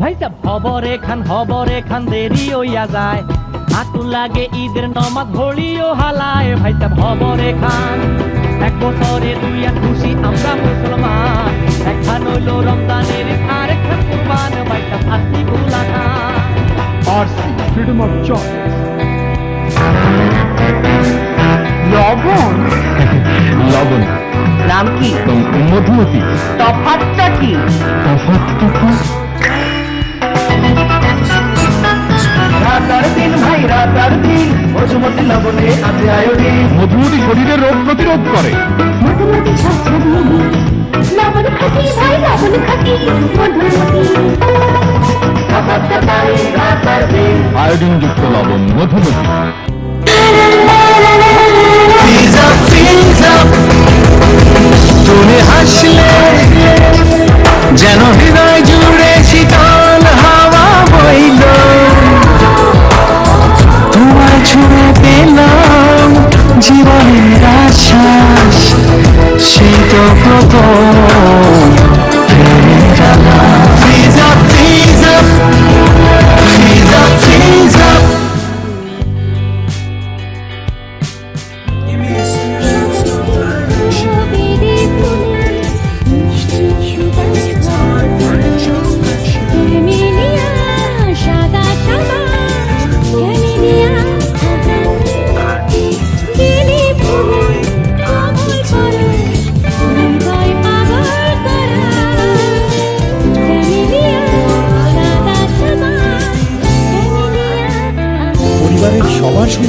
ভাই সাহেব হবরে খান হবরে খান দেরি হইয়া যায়। হাতু লাগে ঈদের নমাজ ঘড়িও হালায়। ভাই সাহেব হবরে খান এক বছরে দুই এক খুশি আমরা মুসলমান। একখান হইল রমজানের আর একখান কুরবান। ভাই আসি গুলা খান RC, freedom of choice. নাম কি? মধুমতি। তফাৎটা কি? রাতার দিন ভাই রাতার দিন মধুমতি লবণে আছে আয়োডিন। মধুমতি শরীরের রোগ প্রতিরোধ করে। মধুমতি স্বচ্ছ লবণ খাটি ভাই লবণ খাটি মধুমতি। আয়োডিন যুক্ত লবণ up. তুমি হাসলে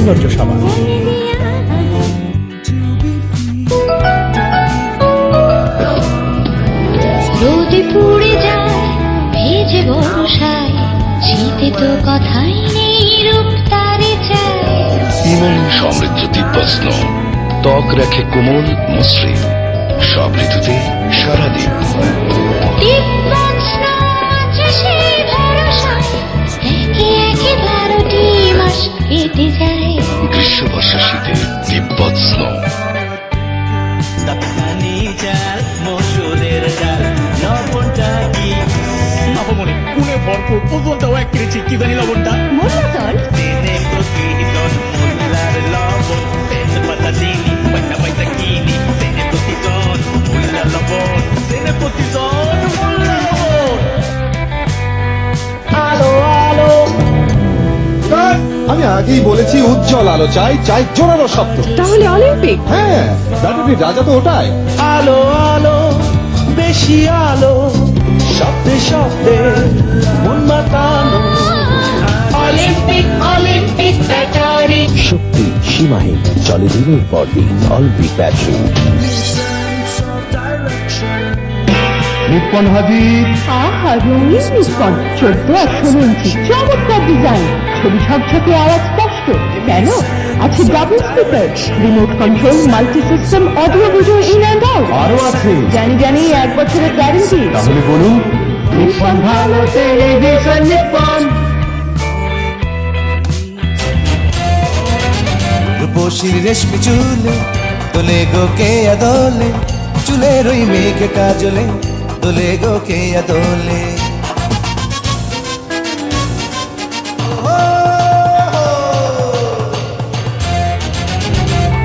সৌন্দর্য সবার রোদে পুড়ে যায় ভেজে বসায় শীতে তো কথাই নেই রূপ তারে চায়। ইমন সমৃদ্ধ দিব্যস্ন ত্বক রাখে কোমল মসৃণ সব ঋতুতে সারাদিন যায়। বর্ষা শীতে তিব্বত লবণটা কি? নবমণি গুণে ভরপুর ওজনটাও এক কেজি কি জানি লবণটা? মোল্লাতল দিনে প্রতিদিন মোল্লার লবণ তেল পাতা আমি আগেই বলেছি উজ্জ্বল আলো চাই চাই জোরালো শব্দ। তাহলে অলিম্পিক? হ্যাঁ ব্যাটারির রাজা তো ওটাই। আলো আলো বেশি আলো শব্দে শব্দে মন মাতানো। Olympic Olympic battery. শক্তি সীমাহীন চলে দিনের পর দিন অলিম্পিক ব্যাটারি নিপ্পন হাজির আহা রঙিন নিষ্পন চোদ্দ ষোলো ইঞ্চি চমৎকার ডিজাইন ছবি ঝকঝকে আওয়াজ স্পষ্ট। কেন? আছে double speaker remote control multi system audio video in and out আরও আছে। জানি জানি এক বছরের গ্যারেন্টি তাহলে বলুন নিপ্পন ভালো টেলিভিশন নিপ্পন রূপসীর রেশমি চুলে তোলে গো কে আদলে চুলের ওই মেঘ কাজলে। তোলে গো কে আদলে?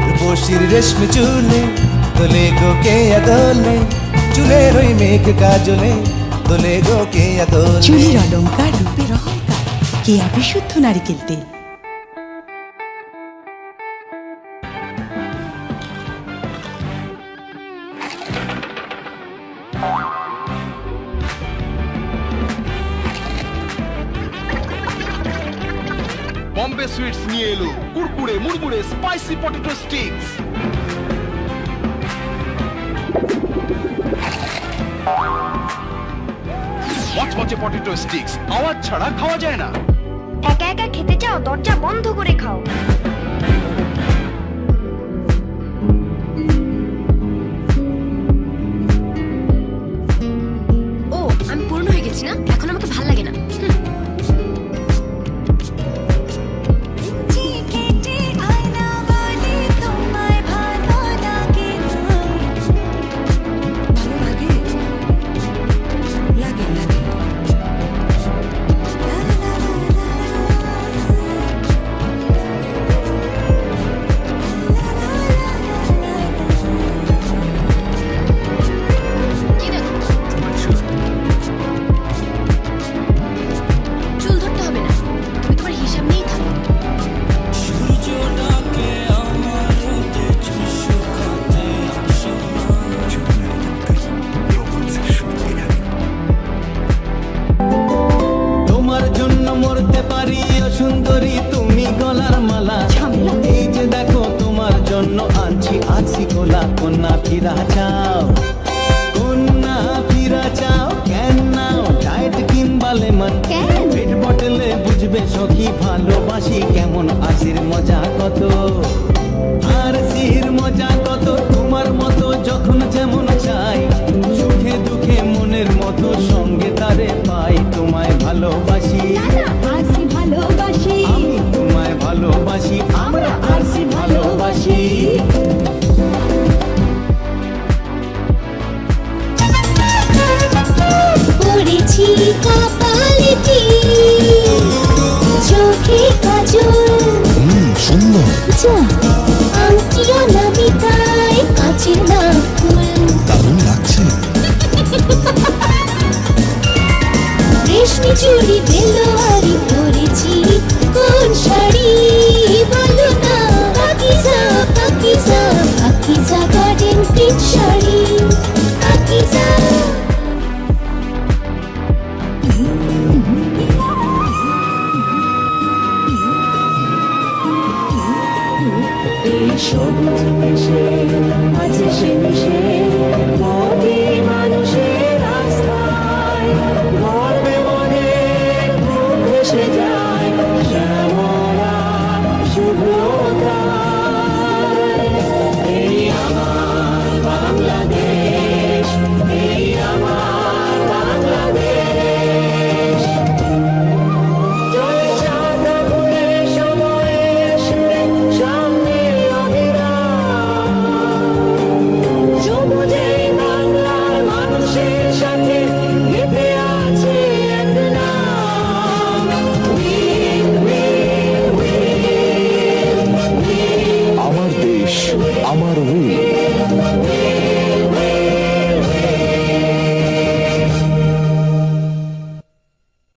রূপসীর রেশমি চুলে তোলে গো কে আদলে? চুলের ওই মেঘ কাজলে তোলে গো কে আদলে? চুলের অলঙ্কার, রূপের অহংকার কেয়া বিশুদ্ধ নারিকেল তেল বম্বে সুইটস নিয়ে এলো। কুরকুরে, মুড়মুড়ে স্পাইসি পটেটো স্টিক্স মচমচে পটেটো স্টিক্স আওয়াজ ছাড়া খাওয়া যায় না। একা একা খেতে চাও, দরজা বন্ধ করে খাও। ফিরা চাও কন্যা ফিরা চাও কেন নাও? ডায়েট কিংবা লেমন পেট বটলে বুঝবে সখী ভালোবাসি কেমন? আসির মজা কত? আর সির মজা কত? তোমার মতো যখন যেমন চাই সুখে দুঃখে মনের মতো সঙ্গে তারে পাই। তোমায় ভালোবাসি। ভালোবাসি। আমি তোমায় ভালোবাসি কাজল। সুন্দর। মিশে আছে সে মিশে